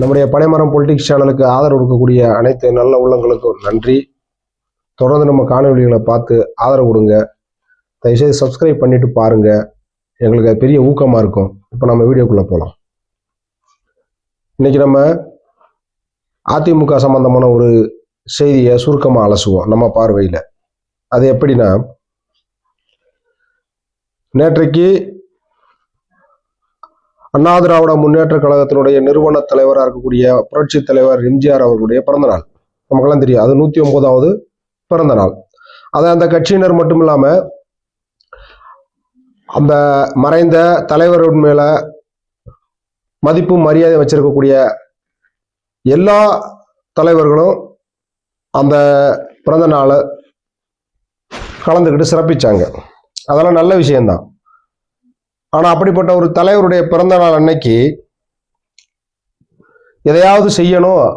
நம்முடைய பனைமரம் பொலிட்டிக்ஸ் சேனலுக்கு ஆதரவு கொடுக்கக்கூடிய அனைத்து நல்ல உள்ளங்களுக்கும் நன்றி. தொடர்ந்து நம்ம காணொலிகளை பார்த்து ஆதரவு கொடுங்க. தயவுசெய்து சப்ஸ்கிரைப் பண்ணிட்டு பாருங்க. எங்களுக்கு அது பெரிய ஊக்கமாக இருக்கும். இப்போ நம்ம வீடியோக்குள்ளே போகலாம் இன்னைக்கு நம்ம அதிமுக சம்பந்தமான ஒரு செய்தியை சுருக்கமாக அலசுவோம் நம்ம பார்வையில். அது எப்படின்னா நேற்றைக்கு அண்ணா திராவிட முன்னேற்ற கழகத்தினுடைய நிறுவன தலைவராக இருக்கக்கூடிய புரட்சி தலைவர் எம்ஜிஆர் அவர்களுடைய பிறந்த நாள். நமக்கெல்லாம் தெரியும். அது நூற்றி ஒன்பதாவது பிறந்த நாள். அதை அந்த கட்சியினர் மட்டும் இல்லாமல் அந்த மறைந்த தலைவரின் மேல மதிப்பும் மரியாதை வச்சிருக்கக்கூடிய எல்லா தலைவர்களும் அந்த பிறந்த நாளை கலந்துக்கிட்டு சிறப்பிச்சாங்க. அதெல்லாம் நல்ல விஷயம்தான். ஆனால் அப்படிப்பட்ட ஒரு தலைவருடைய பிறந்த நாள் அன்னைக்கு எதையாவது செய்யணும்.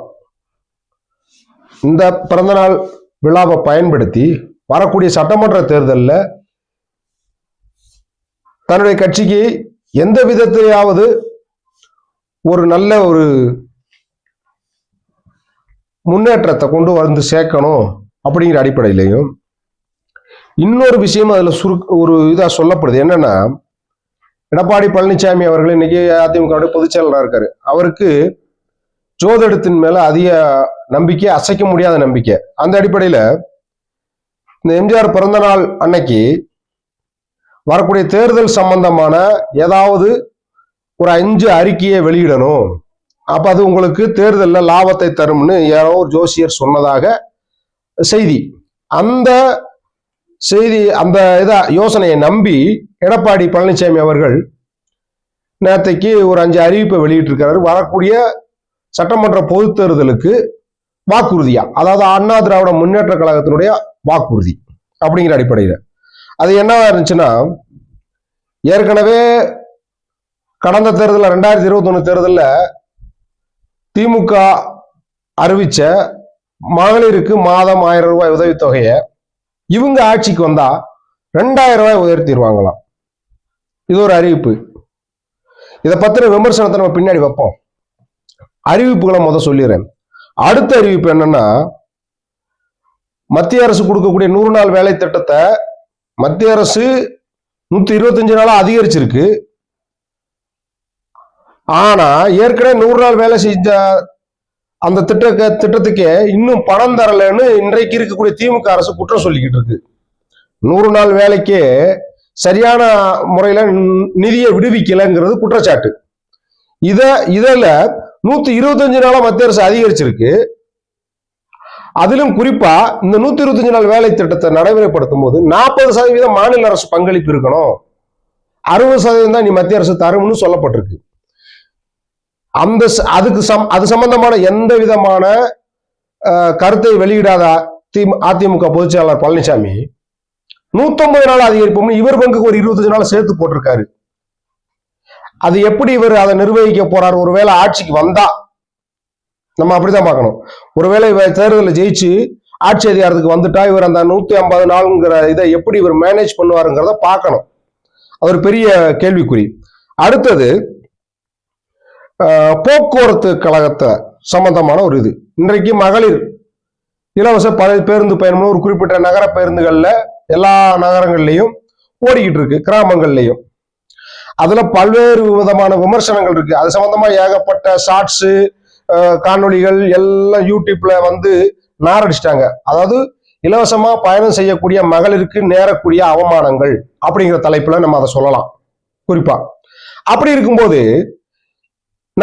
இந்த பிறந்தநாள் விழாவை பயன்படுத்தி வரக்கூடிய சட்டமன்ற தேர்தலில் தன்னுடைய கட்சிக்கு எந்த விதத்தையாவது ஒரு நல்ல ஒரு முன்னேற்றத்தை கொண்டு வந்து சேர்க்கணும் அப்படிங்கிற அடிப்படையிலையும் இன்னொரு விஷயம் அதில் சுரு ஒரு இதாக சொல்லப்படுது. என்னன்னா எடப்பாடி பழனிசாமி அவர்கள் இன்னைக்கு அதிமுக பொதுச் செயலராக இருக்காரு. அவருக்கு ஜோதிடத்தின் மேல அதிக நம்பிக்கை அசைக்க முடியாத நம்பிக்கை. அந்த அடிப்படையில இந்த எம்ஜிஆர் பிறந்த நாள் அன்னைக்கு வரக்கூடிய தேர்தல் சம்பந்தமான ஏதாவது ஒரு அஞ்சு அறிக்கையை வெளியிடணும். அப்ப அது உங்களுக்கு தேர்தலில் லாபத்தை தரும்னு யாரோ ஒரு ஜோசியர் சொன்னதாக செய்தி. அந்த செய்தி அந்த இதை யோசனையை நம்பி எடப்பாடி பழனிசாமி அவர்கள் நேற்றைக்கு ஒரு அஞ்சு அறிவிப்பை வெளியிட்டிருக்கிறாரு. வரக்கூடிய சட்டமன்ற பொதுத் தேர்தலுக்கு வாக்குறுதியா? அதாவது அண்ணா திராவிட முன்னேற்ற கழகத்தினுடைய வாக்குறுதி அப்படிங்கிற அடிப்படையில். அது என்னவா இருந்துச்சுன்னா ஏற்கனவே கடந்த தேர்தலில் ரெண்டாயிரத்தி இருபத்தொன்னு தேர்தலில் திமுக அறிவிச்ச மகளிருக்கு மாதம் ஆயிரம் ரூபாய் உதவித்தொகையை இவங்க ஆட்சிக்கு வந்தால் ரெண்டாயிரம் ரூபாய் உயர்த்திடுவாங்களாம். இது ஒரு அறிவிப்பு. இதை பத்தின விமர்சனத்தை நம்ம பின்னாடி வைப்போம். அறிவிப்புகளை முத சொல்லிடுறேன். அடுத்த அறிவிப்பு என்னன்னா மத்திய அரசு கொடுக்கக்கூடிய நூறு நாள் வேலை திட்டத்தை மத்திய அரசு நூத்தி இருபத்தஞ்சு நாளா அதிகரிச்சிருக்கு. ஆனா ஏற்கனவே நூறு நாள் வேலை செஞ்ச அந்த திட்ட திட்டத்துக்கே இன்னும் பணம் தரலன்னு இன்றைக்கு இருக்கக்கூடிய திமுக அரசு குற்றம் சொல்லிக்கிட்டு இருக்கு. நூறு நாள் வேலைக்கே சரியான முறையில நிதியை விடுவிக்கலைங்கிறது குற்றச்சாட்டு. இத இதில் நூத்தி இருபத்தஞ்சு நாளா மத்திய அரசு அதிகரிச்சிருக்கு. அதிலும் குறிப்பா இந்த நூத்தி இருபத்தஞ்சு நாள் வேலை திட்டத்தை நடைமுறைப்படுத்தும் போது நாற்பது சதவீதம் மாநில அரசு பங்களிப்பு இருக்கணும். அறுபது சதவீதம் தான் நீ மத்திய அரசு தரும்னு சொல்லப்பட்டிருக்கு. அந்த அதுக்கு சம் அது சம்பந்தமான எந்த விதமான அஹ், கருத்தை வெளியிடாத தி அதிமுக பொதுச்செயலாளர் பழனிசாமி நூத்தொன்பது நாள் அதிகரிப்போம்னு இவர் பங்குக்கு ஒரு இருபத்தஞ்சு நாள் சேர்த்து போட்டிருக்காரு. அது எப்படி இவர் அதை நிர்வகிக்க போறாரு? ஒருவேளை ஆட்சிக்கு வந்தா நம்ம அப்படிதான் பார்க்கணும். ஒருவேளை இவர் தேர்தலில் ஜெயிச்சு ஆட்சி அதிகாரத்துக்கு வந்துட்டா இவர் அந்த நூத்தி ஐம்பது நாளுங்கிற இதை எப்படி இவர் மேனேஜ் பண்ணுவாருங்கிறத பார்க்கணும். அது ஒரு பெரிய கேள்விக்குறி. அடுத்தது போக்குவரத்து கழகத்தை சம்பந்தமான ஒரு இது. இன்றைக்கு மகளிர் இலவச பேருந்து பயணம்னு ஒரு குறிப்பிட்ட நகர பேருந்துகளில் எல்லா நகரங்கள்லையும் ஓடிக்கிட்டு இருக்கு கிராமங்கள்லையும். அதுல பல்வேறு விதமான விமர்சனங்கள் இருக்கு. அது சம்பந்தமா ஏகப்பட்ட ஷார்ட்ஸு காணொளிகள் எல்லாம் யூடியூப்ல வந்து நாரடிச்சிட்டாங்க. அதாவது இலவசமா பயணம் செய்யக்கூடிய மகளிருக்கு நேரக்கூடிய அவமானங்கள் அப்படிங்கிற தலைப்புல நம்ம அதை சொல்லலாம். குறிப்பா அப்படி இருக்கும்போது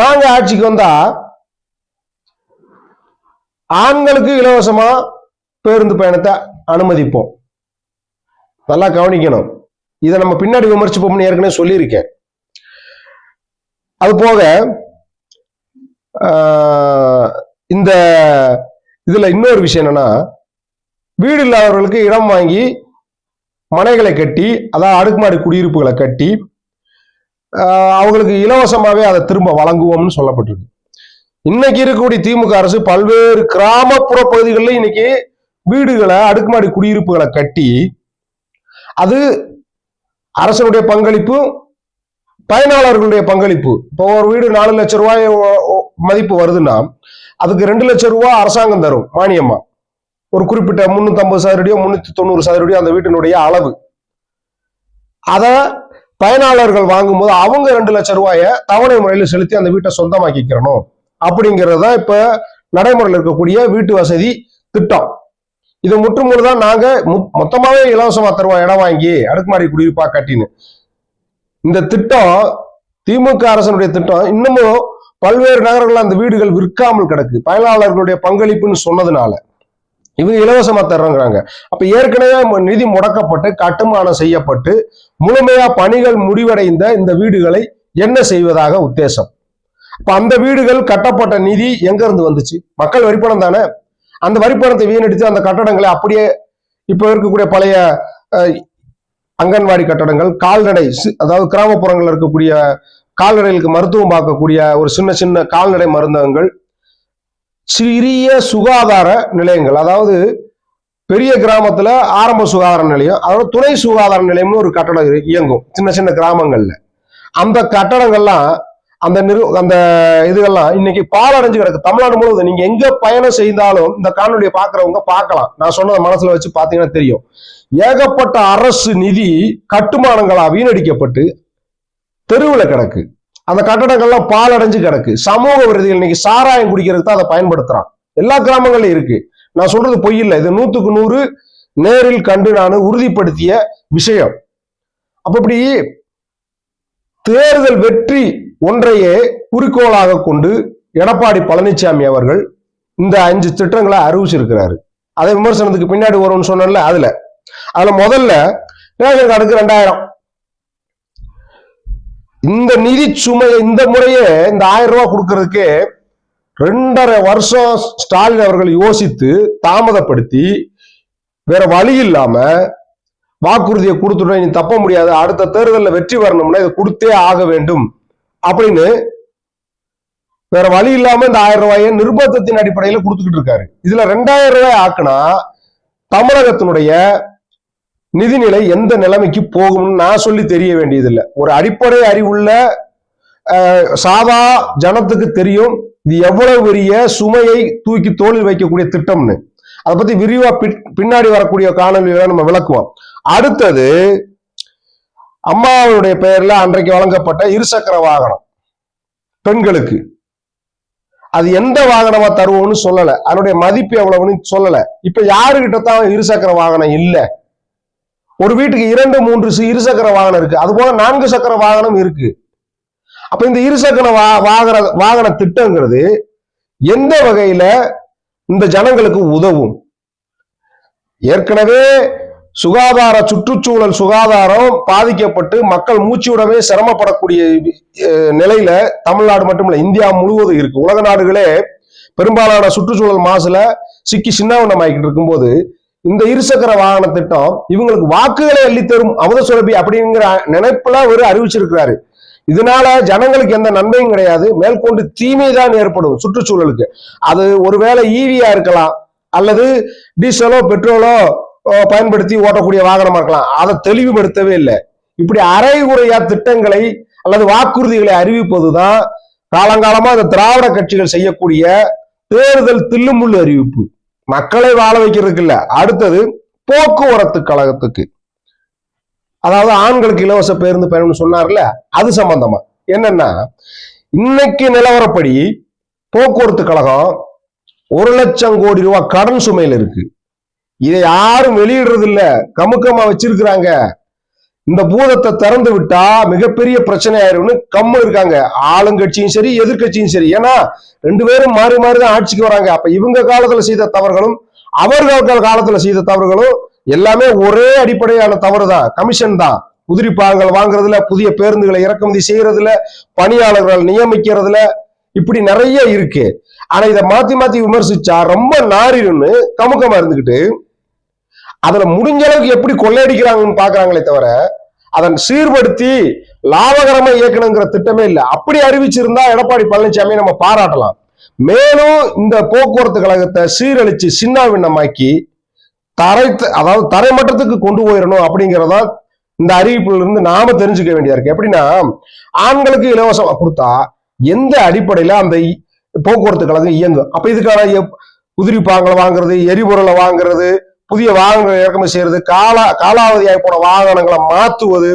நாங்க ஆட்சிக்கு வந்தா ஆண்களுக்கு இலவசமா பேருந்து பயணத்தை அனுமதிப்போம். நல்லா கவனிக்கணும். இதை நம்ம பின்னாடி விமர்சிப்போம்னு ஏற்கனவே சொல்லியிருக்கேன். அது போக ஆஹ், இந்த இதுல இன்னொரு விஷயம் என்னன்னா வீடு இல்லாதவர்களுக்கு இடம் வாங்கி மனைகளை கட்டி அதாவது அடுக்குமாடி குடியிருப்புகளை கட்டி ஆஹ், அவங்களுக்கு இலவசமாவே அதை திரும்ப வழங்குவோம்னு சொல்லப்பட்டிருக்கு. இன்னைக்கு இருக்கக்கூடிய திமுக அரசு பல்வேறு கிராமப்புற பகுதிகளில் இன்னைக்கு வீடுகளை அடுக்குமாடி குடியிருப்புகளை கட்டி அரசனுடைய பங்களிப்பு பயனாளர்களுடைய பங்களிப்பு. இப்போ ஒரு வீடு நாலு லட்சம் ரூபாய் மதிப்பு வருதுன்னா அதுக்கு ரெண்டு லட்சம் ரூபாய் அரசாங்கம் தரும் மானியமா. ஒரு குறிப்பிட்ட முன்னூத்தி ஐம்பது சதுரடியோ முன்னூத்தி தொண்ணூறு சதுரடியோ அந்த வீட்டினுடைய அளவு. அத பயனாளர்கள் வாங்கும்போது அவங்க ரெண்டு லட்சம் ரூபாய தவணை முறையில் செலுத்தி அந்த வீட்டை சொந்தமாக்கிக்கிறணும். அப்படிங்கிறது தான் இப்ப நடைமுறையில் இருக்கக்கூடிய வீட்டு வசதி திட்டம். இது முற்றுமுழு தான் நாங்க மொத்தமாவே இலவசமா தருவோம் இடம் வாங்கி அடுக்குமாடி குடியிருப்பா கட்டின்னு. இந்த திட்டம் திமுக அரசனுடைய திட்டம் இன்னமும் பல்வேறு நகரங்கள்ல அந்த வீடுகள் விற்காமல் கிடக்கு. பயனாளர்களுடைய பங்களிப்புன்னு சொன்னதுனால. இவங்க இலவசமா தர்றோங்கிறாங்க. அப்ப ஏற்கனவே நிதி முடக்கப்பட்டு கட்டுமானம் செய்யப்பட்டு முழுமையா பணிகள் முடிவடைந்த இந்த வீடுகளை என்ன செய்வதாக உத்தேசம்? அப்ப அந்த வீடுகள் கட்டப்பட்ட நிதி எங்க இருந்து வந்துச்சு? மக்கள் வரிப்பணம் தானே? அந்த வரிப்பணத்தை வீணடித்து அந்த கட்டடங்களை அப்படியே இப்போ இருக்கக்கூடிய பழைய அங்கன்வாடி கட்டடங்கள் கால்நடை சி- அதாவது கிராமப்புறங்களில் இருக்கக்கூடிய கால்நடைகளுக்கு மருத்துவம் பார்க்கக்கூடிய ஒரு சின்ன சின்ன கால்நடை மருந்தகங்கள் சிறிய சுகாதார நிலையங்கள் அதாவது பெரிய கிராமத்துல ஆரம்ப சுகாதார நிலையம் அதாவது துணை சுகாதார நிலையம்னு ஒரு கட்டடம் இயங்கும் சின்ன சின்ன கிராமங்கள்ல. அந்த கட்டடங்கள்லாம் அந்த நிறு அந்த இதுகள்லாம் இன்னைக்கு பாலடைஞ்சு கிடக்கு தமிழ்நாடு முழுவதும் நீங்க எங்க பயணம் செய்தாலும் இந்த காணொலியை பாக்குறவங்க பார்க்கலாம். நான் சொன்னதை மனசுல வச்சு பாத்தீங்கன்னா தெரியும். ஏகப்பட்ட அரசு நிதி கட்டுமானங்களா வீணடிக்கப்பட்டு தெருவில் கிடக்கு. அந்த கட்டடங்கள்லாம் பாலடைஞ்சு கிடக்கு. சமூக விருதிகள் இன்னைக்கு சாராயம் குடிக்கிறதுக்கு தான் அதை பயன்படுத்துறான். எல்லா கிராமங்கள்லயும் இருக்கு. நான் சொல்றது பொய் இல்லை. இது நூத்துக்கு நூறு நேரில் கண்டு நான் உறுதிப்படுத்திய விஷயம். அப்ப இப்படி தேர்தல் வெற்றி ஒன்றையே குறிக்கோளாக கொண்டு எடப்பாடி பழனிசாமி அவர்கள் இந்த அஞ்சு திட்டங்களை அறிவிச்சிருக்கிறாரு. அதை விமர்சனத்துக்கு பின்னாடி வரும்னு சொன்னேன்ல அதுல. அதுல முதல்ல ரேஷன் கார்டுக்கு ரெண்டாயிரம். இந்த நிதி சுமையை இந்த முறையே இந்த ஆயிரம் ரூபாய் கொடுக்கறதுக்கே ரெண்டரை வருஷம் ஸ்டாலின் அவர்கள் யோசித்து தாமதப்படுத்தி வேற வழி இல்லாம வாக்குறுதியை கொடுத்துட்டோம் நீ தப்ப முடியாது. அடுத்த தேர்தலில் வெற்றி வரணும்னா இதை கொடுத்தே ஆக வேண்டும். அப்படின்னு வேற வழி இல்லாம இந்த ஆயிரம் ரூபாயை நிர்பந்தத்தின் அடிப்படையில கொடுத்துக்கிட்டு இருக்காரு. இதுல ரெண்டாயிரம் ரூபாய் ஆக்குனா தமிழகத்தினுடைய நிதிநிலை எந்த நிலைமைக்கு போகும்னு நான் சொல்லி தெரிய வேண்டியதில்லை. ஒரு அடிப்படை அறிவுள்ள சாதா ஜனத்துக்கு தெரியும் இது எவ்வளவு பெரிய சுமையை தூக்கி தோளில் வைக்கக்கூடிய திட்டம்னு. அதை பத்தி விரிவா பின்- பின்னாடி வரக்கூடிய காணொலியில நம்ம விளக்குவோம். அடுத்தது அம்மாவுடைய பெயர்ல அன்றைக்கு வழங்கப்பட்ட இருசக்கர வாகனம். பெண்களுக்கு. அது எந்த வாகனமா தருவோம்னு சொல்லல. அதனுடைய மதிப்பு எவ்வளவுன்னு சொல்லல. இப்ப யாருகிட்ட தான் இருசக்கர வாகனம் இல்ல? ஒரு வீட்டுக்கு இரண்டு மூன்று இருசக்கர வாகனம் இருக்கு. அது போல நான்கு சக்கர வாகனம் இருக்கு. அப்ப இந்த இருசக்கர வா வாகன வாகன திட்டங்கிறது எந்த வகையில இந்த ஜனங்களுக்கு உதவும்? ஏற்கனவே சுகாதார சுற்றுச்சூழல் சுகாதாரம் பாதிக்கப்பட்டு மக்கள் மூச்சு சிரமப்படக்கூடிய நிலையில தமிழ்நாடு மட்டும் இந்தியா முழுவதும் இருக்கு. உலக நாடுகளே பெரும்பாலான சுற்றுச்சூழல் மாசுல சிக்கி சின்னாவண்ணமாக்கிட்டு இருக்கும்போது இந்த இருசக்கர வாகன திட்டம் இவங்களுக்கு வாக்குகளை அள்ளித்தரும் அமுத சுரபி அப்படிங்கிற நினைப்புல அவர் அறிவிச்சிருக்கிறாரு. இதனால ஜனங்களுக்கு எந்த நன்மையும் கிடையாது. மேற்கொண்டு தீமை தான் ஏற்படும் சுற்றுச்சூழலுக்கு. அது ஒருவேளை ஈவியா இருக்கலாம் அல்லது டீசலோ பெட்ரோலோ பயன்படுத்தி ஓட்டக்கூடிய வாகனமா இருக்கலாம். அதை தெளிவுபடுத்தவே இல்லை. இப்படி அரைகுறையா திட்டங்களை அல்லது வாக்குறுதிகளை அறிவிப்பதுதான் காலங்காலமா இந்த திராவிட கட்சிகள் செய்யக்கூடிய தேர்தல் தில்லுமுள்ளு அறிவிப்பு. மக்களை வாழ வைக்கிறதுக்கு இல்ல. அடுத்தது போக்குவரத்து கழகத்துக்கு. அதாவது ஆண்களுக்கு இலவச பேருந்து பயணம்னு சொன்னார்ல அது சம்பந்தமா. என்னன்னா இன்னைக்கு நிலவரப்படி போக்குவரத்து கழகம் ஒரு லட்சம் கோடி ரூபாய் கடன் சுமையில இருக்கு. இதை யாரும் வெளியிடுறது இல்ல கமுக்கமா வச்சிருக்கிறாங்க. இந்த பூதத்தை திறந்து விட்டா மிகப்பெரிய பிரச்சனை ஆயிரும்னு கம்மு இருக்காங்க. ஆளுங்கட்சியும் சரி எதிர்க்கட்சியும் சரி. ஏன்னா ரெண்டு பேரும் மாறி மாறி தான் ஆட்சிக்கு வராங்க. அப்ப இவங்க காலத்துல செய்த தவறுகளும் அவர்கள் காலத்துல செய்த தவறுகளும் எல்லாமே ஒரே அடிப்படையான தவறு தான். கமிஷன் தான். உதிரி பாகங்கள் வாங்குறதுல புதிய பேருந்துகளை இறக்குமதி செய்யறதுல பணியாளர்கள் நியமிக்கிறதுல இப்படி நிறைய இருக்கு. ஆனா இதை மாத்தி மாத்தி விமர்சிச்சா ரொம்ப நாரிடும்னு கமுக்கமா இருந்துகிட்டு அதுல முடிஞ்ச அளவுக்கு எப்படி கொள்ளையடிக்கிறாங்கன்னு பாக்குறாங்களே தவிர அதன் சீர்படுத்தி லாபகரமா இயக்கணுங்கிற திட்டமே இல்லை. அப்படி அறிவிச்சிருந்தா எடப்பாடி பழனிசாமி நம்ம பாராட்டலாம். மேலும் இந்த போக்குவரத்து கழகத்தை சீரழிச்சு சின்னாவிண்ணமாக்கி தரை அதாவது தரைமட்டத்துக்கு கொண்டு போயிடணும் அப்படிங்கிறதா இந்த அறிவிப்புல இருந்து நாம தெரிஞ்சுக்க வேண்டியா இருக்கு. எப்படின்னா ஆண்களுக்கு இலவசமா கொடுத்தா எந்த அடிப்படையில அந்த இ- போக்குவரத்து கழகம் இயங்கும். அப்ப இதுக்கான எப்- உதிரி பாங்களை வாங்குறது எரிபொருளை வாங்குறது புதிய வாகனங்களை இறக்குமதி செய்யறது காலா காலாவதியாக போன வாகனங்களை மாத்துவது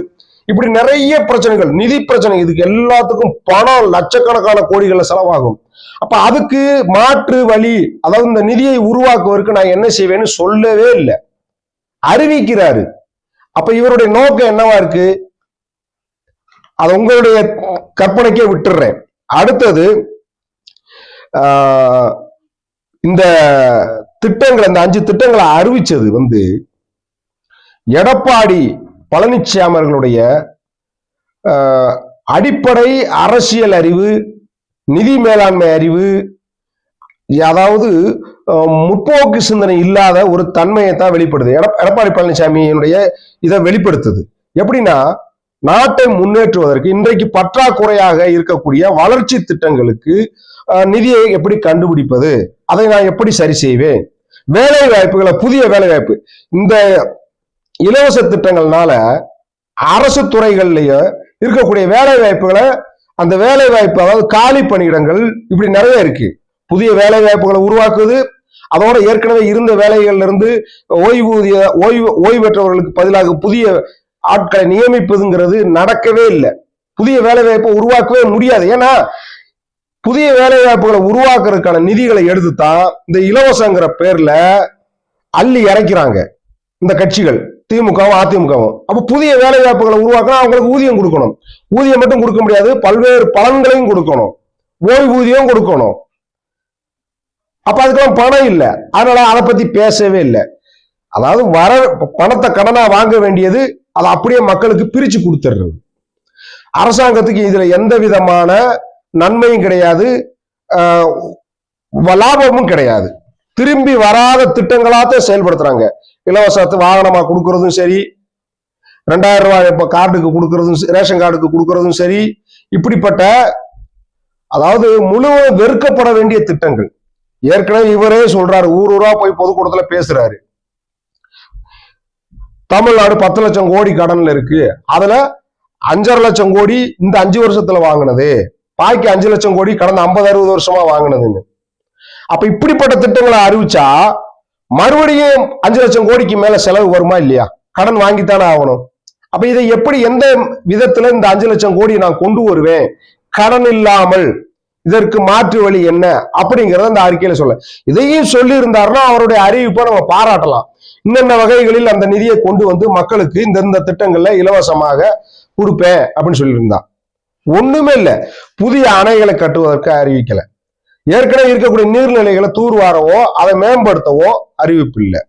இப்படி நிறைய பிரச்சனைகள் நிதி பிரச்சனை இதுக்கு எல்லாத்துக்கும் பணம் லட்சக்கணக்கான கோடிகள்ல செலவாகும். அப்ப அதுக்கு மாற்று வழி அதாவது இந்த நிதியை உருவாக்குவதற்கு நான் என்ன செய்வேன்னு சொல்லவே இல்லை. அறிவிக்கிறாரு. அப்ப இவருடைய நோக்கம் என்னவா இருக்கு? அது உங்களுடைய கற்பனைக்கே விட்டுறேன். அடுத்தது ஆஹ், இந்த திட்டங்கள் அந்த அஞ்சு திட்டங்களை அறிவிச்சது வந்து எடப்பாடி பழனிசாமி அவர்களுடைய அடிப்படை அரசியல் அறிவு நிதி மேலாண்மை அறிவு அதாவது முற்போக்கு சிந்தனை இல்லாத ஒரு தன்மையை தான் வெளிப்படுது. எடப்பாடி பழனிசாமியினுடைய இதை வெளிப்படுத்துது. எப்படின்னா நாட்டை முன்னேற்றுவதற்கு இன்றைக்கு பற்றாக்குறையாக இருக்கக்கூடிய வளர்ச்சி திட்டங்களுக்கு நிதியை எப்படி கண்டுபிடிப்பது? அதை நான் எப்படி சரி செய்வேன்? வேலை வாய்ப்புகளை புதிய வேலை வாய்ப்பு. இந்த இலவச திட்டங்கள்னால அரசு துறைகள்லயே இருக்கக்கூடிய வேலை வாய்ப்புகளை அந்த வேலை வாய்ப்பு அதாவது காலி பணியிடங்கள் இப்படி நிறைய இருக்கு. புதிய வேலை வாய்ப்புகளை உருவாக்குது. அதோட ஏற்கனவே இருந்த வேலைகள்ல இருந்து ஓய்வூதிய ஓய்வு ஓய்வு பெற்றவர்களுக்கு பதிலாக புதிய ஆட்களை நியமிப்பதுங்கிறது நடக்கவே இல்லை. புதிய வேலை வாய்ப்பை உருவாக்கவே முடியாது. ஏன்னா புதிய வேலை வாய்ப்புகளை உருவாக்குறதுக்கான நிதிகளை எடுத்து தான் இந்த இலவசங்கிற பேர்ல அள்ளி இறக்கிறாங்க இந்த கட்சிகள் திமுகவும் அதிமுகவும். அப்ப புதிய வேலை வாய்ப்புகளை உருவாக்கினா அவங்களுக்கு ஊதியம் கொடுக்கணும். ஊதியம் மட்டும் கொடுக்க முடியாது பல்வேறு பலன்களையும் கொடுக்கணும். ஓய்வூதியம் கொடுக்கணும். அப்ப அதுக்கெல்லாம் பணம் இல்லை. அதனால அதை பத்தி பேசவே இல்லை. அதாவது வர பணத்தை கடனா வாங்க வேண்டியது அதை அப்படியே மக்களுக்கு பிரிச்சு கொடுத்துடுறது. அரசாங்கத்துக்கு இதுல எந்த விதமான நன்மையும் கிடையாது ஆஹ் லாபமும் கிடையாது. திரும்பி வராத திட்டங்களாத்தான் செயல்படுத்துறாங்க. இலவச வாகனமா கொடுக்கறதும் சரி ரெண்டாயிரம் ரூபாய் இப்போ கார்டுக்கு கொடுக்கறதும் ரேஷன் கார்டுக்கு கொடுக்கறதும் சரி இப்படிப்பட்ட அதாவது முழுவதும் வெறுக்கப்பட வேண்டிய திட்டங்கள். ஏற்கனவே இவரே சொல்றாரு ஊர் ஊரா போய் பொதுக்கூட்டத்துல பேசுறாரு. தமிழ்நாடு பத்து லட்சம் கோடி கடன்ல இருக்கு. அதுல அஞ்சரை லட்சம் கோடி இந்த அஞ்சு வருஷத்துல வாங்கினது. பாக்கி அஞ்சு லட்சம் கோடி கடந்த ஐம்பது அறுபது வருஷமா வாங்கினதுங்க அப்ப இப்படிப்பட்ட திட்டங்களை அறிவிச்சா மறுபடியும் அஞ்சு லட்சம் கோடிக்கு மேல செலவு வருமா இல்லையா? கடன் வாங்கித்தானே ஆகணும். அப்ப இதை எப்படி எந்த விதத்துல இந்த அஞ்சு லட்சம் கோடி நான் கொண்டு வருவேன்? கடன் இல்லாமல் இதற்கு மாற்று வழி என்ன? அப்படிங்கிறத அந்த அறிக்கையில சொல்ல. இதையும் சொல்லி இருந்தாருன்னா அவருடைய அறிவிப்பை நம்ம பாராட்டலாம். இன்னென்ன வகைகளில் அந்த நிதியை கொண்டு வந்து மக்களுக்கு இந்தந்த திட்டங்கள்ல இலவசமாக கொடுப்பேன் அப்படின்னு சொல்லியிருந்தான் ஒண்ணுமே இல்லை. புதிய அணைகளை கட்டுவதற்கு அறிவிக்கல. ஏற்கனவே இருக்கக்கூடிய நீர்நிலைகளை தூர்வாரவோ அதை மேம்படுத்தவோ அறிவிப்பு இல்லை.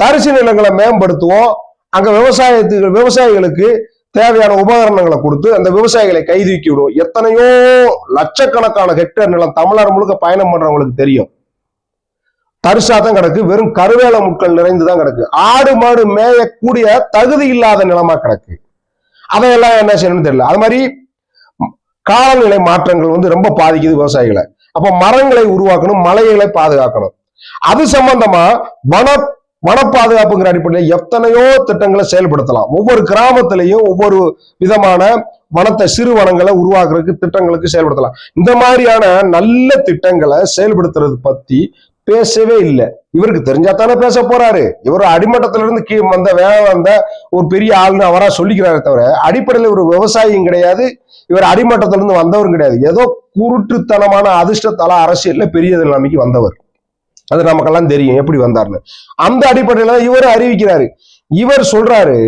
தரிசு நிலங்களை மேம்படுத்துவோம் அங்க விவசாயத்துக்கு விவசாயிகளுக்கு தேவையான உபகரணங்களை கொடுத்து அந்த விவசாயிகளை கைதூக்கி விடுவோம் எத்தனையோ லட்சக்கணக்கான ஹெக்டேர் நிலம் தமிழ்நாடு முழுக்க பயணம் பண்றவங்களுக்கு தெரியும். தரிசா தான் கிடக்கு. வெறும் கருவேல முட்கள் நிறைந்து தான் கிடக்கு. ஆடு மாடு மேயக்கூடிய தகுதி இல்லாத நிலமா கிடக்கு. அதையெல்லாம் என்ன செய்யணும்னு தெரியல. அது மாதிரி காலநிலை மாற்றங்கள் வந்து ரொம்ப பாதிக்குது விவசாயிகளை. அப்ப மரங்களை உருவாக்கணும் மலைகளை பாதுகாக்கணும். அது சம்பந்தமா வன வன பாதுகாப்புங்கிற அடிப்படையில் எத்தனையோ திட்டங்களை செயல்படுத்தலாம். ஒவ்வொரு கிராமத்திலையும் ஒவ்வொரு விதமான வனத்தை சிறு வனங்களை உருவாக்குறதுக்கு திட்டங்களுக்கு செயல்படுத்தலாம். இந்த மாதிரியான நல்ல திட்டங்களை செயல்படுத்துறது பத்தி பேசவே இல்லை. இவருக்கு தெரிஞ்சா தானே பேச போறாரு. இவர் அடிமட்டத்துல இருந்து கீழ் வந்த வேலை வந்த ஒரு பெரிய ஆள்னு அவரா சொல்லிக்கிறாரே தவிர அடிப்படையில் ஒரு விவசாயியும் கிடையாது. இவர் அடிமட்டத்துல இருந்து வந்தவரும் கிடையாது. ஏதோ குருட்டுத்தனமான அதிர்ஷ்டத்தால அரசியல்ல பெரிய நிலைமைக்கு வந்தவர். அது நமக்கெல்லாம் தெரியும் எப்படி வந்தார்னு. அந்த அடிப்படையில தான் இவர் அறிவிக்கிறாரு. இவர் சொல்றாரு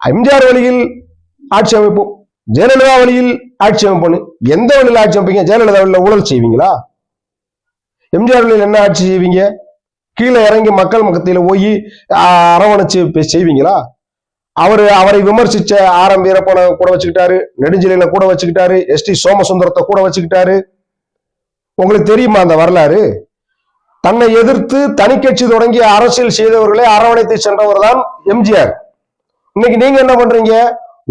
எம்ஜிஆர் வழியில் ஆட்சி அமைப்போம். ஜெயலலிதா வழியில் ஆட்சி அமைப்போன்னு எந்த வழியில் ஆட்சி அமைப்பீங்க? ஜெயலலிதா வழியில் ஊழல் செய்வீங்களா? எம்ஜிஆர் என்ன ஆட்சி செய்வீங்க கீழே இறங்கி மக்கள் மக்கத்தில் போய் அரவணைச்சு செய்வீங்களா? அவர் அவரை விமர்சிச்ச ஆரம் வீரப்பனை கூட வச்சுக்கிட்டாரு நெடுஞ்சிலையில கூட வச்சுக்கிட்டாரு எஸ் டி சோமசுந்தரத்தை கூட வச்சுக்கிட்டாரு. உங்களுக்கு தெரியுமா அந்த வரலாறு? தன்னை எதிர்த்து தனி கட்சி தொடங்கி அரசியல் செய்தவர்களை அரவணைத்து சென்றவர் தான் எம்ஜிஆர். இன்னைக்கு நீங்க என்ன பண்றீங்க?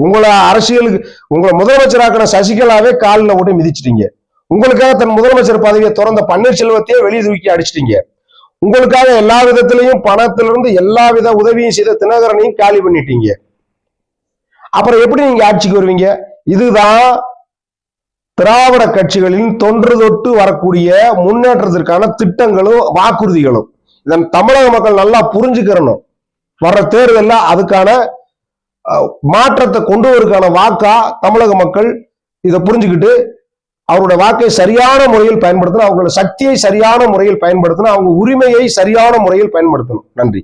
உங்களை அரசியலுக்கு உங்களை முதலமைச்சராக்கின சசிகலாவே காலில் ஓட்டி மிதிச்சிட்டீங்க. உங்களுக்காக தன் முதலமைச்சர் பதவியை திறந்த பன்னீர்செல்வத்தையே வெளியே தூக்கி அடிச்சிட்டீங்க. உங்களுக்காக எல்லா விதத்திலையும் பணத்திலிருந்து எல்லா வித உதவியும் செய்த தினகரனையும் காலி பண்ணிட்டீங்க. அப்புறம் எப்படி நீங்க ஆட்சிக்கு வருவீங்க? இதுதான் திராவிட கட்சிகளின் தொன்று தொட்டு வரக்கூடிய முன்னேற்றத்திற்கான திட்டங்களும் வாக்குறுதிகளும். இதன் தமிழக மக்கள் நல்லா புரிஞ்சுக்கிறணும். வர்ற தேர்தலில் அதுக்கான அஹ், மாற்றத்தை கொண்டு வருவதற்கான வாக்கா தமிழக மக்கள் இதை புரிஞ்சுக்கிட்டு அவரோட வாக்கை சரியான முறையில் பயன்படுத்தணும் அவங்களோட சக்தியை சரியான முறையில் பயன்படுத்தணும் அவங்க உரிமையை சரியான முறையில் பயன்படுத்தணும். நன்றி.